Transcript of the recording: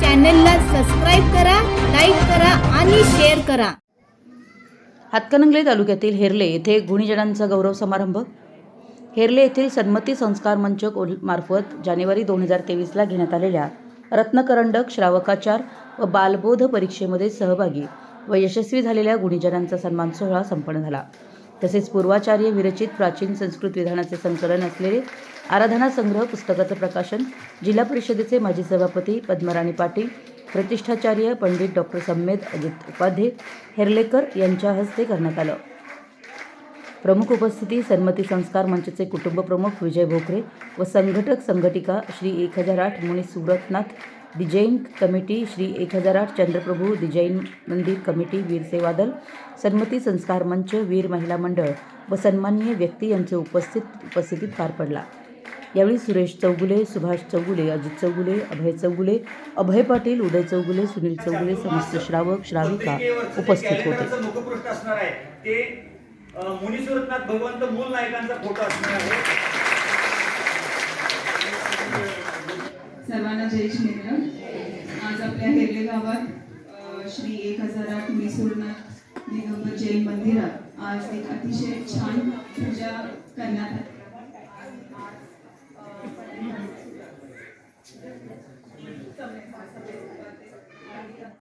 चॅनलला सबस्क्राईब करा लाईक करा आणि शेअर करा. हातकणंगले तालुक्यातील हेरले येथे गुणीजनांचा गौरव समारंभ. हेरले येथील सन्मती संस्कार मंच मार्फत जानेवारी दोन हजार तेवीसला घेण्यात आलेल्या रत्नकरंडक श्रावकाचार व बालबोध परीक्षेमध्ये सहभागी व यशस्वी झालेल्या गुणीजनांचा सन्मान सोहळा संपन्न झाला. तसेच पूर्वाचार्य विरचित प्राचीन संस्कृत विधानाचे संकलन असलेले आराधना संग्रह पुस्तकाचं प्रकाशन जिल्हा परिषदेचे माजी सभापती पद्मराणी पाटील प्रतिष्ठाचार्य पंडित डॉक्टर सम्मेद अजित उपाध्ये हेर्लेकर यांच्या हस्ते करण्यात आलं. प्रमुख उपस्थिती सन्मती संस्कार मंचचे कुटुंब प्रमुख विजय भोकरे व संघटक संघटिका श्री एक हजार आठ मुनी सुरतनाथ डिजैन कमिटी श्री एक हजार आठ चंद्रप्रभू डिजैन मंदिर कमिटी वीर सेवादल सन्मती संस्कार मंच वीर महिला मंडळ व सन्माननीय व्यक्ती यांचे उपस्थित उपस्थितीत पार पडला. यावेळी सुरेश चौगुले सुभाष चौगुले अजित चौगुले अभय चौगुले अभय पाटील उदय चौगुले सुनील चौगुले समस्त श्रावक श्राविका उपस्थित होते. कॅलेंडरचं मुखपृष्ठ असणार आहे. ते अ, मुनीश्वरनाथ भगवंत मूल नायकांचा फोटो असणार आहे. सर्वांना जय श्री मित्र आज आपल्या हेर्ले अं, श्री एक हज़ार आठ मिसूरनाथ दिगंबर जैन मंदिर आज एक अतिशय छान पूजा करना आली.